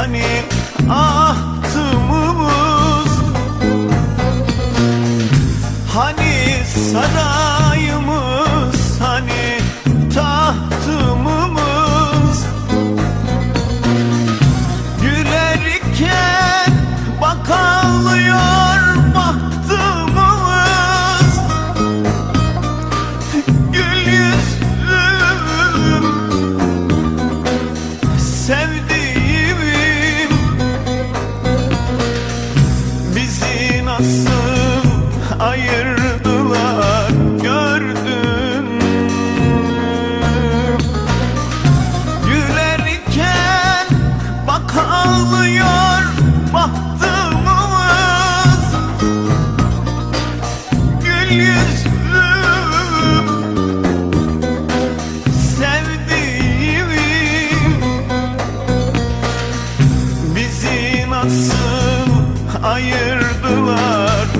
hani ah ayırdılar gördün mü? Gülerken bak ağlıyor bahtımız. Gül yüzlü sevdiğim. Bizi nasıl ayırdılar?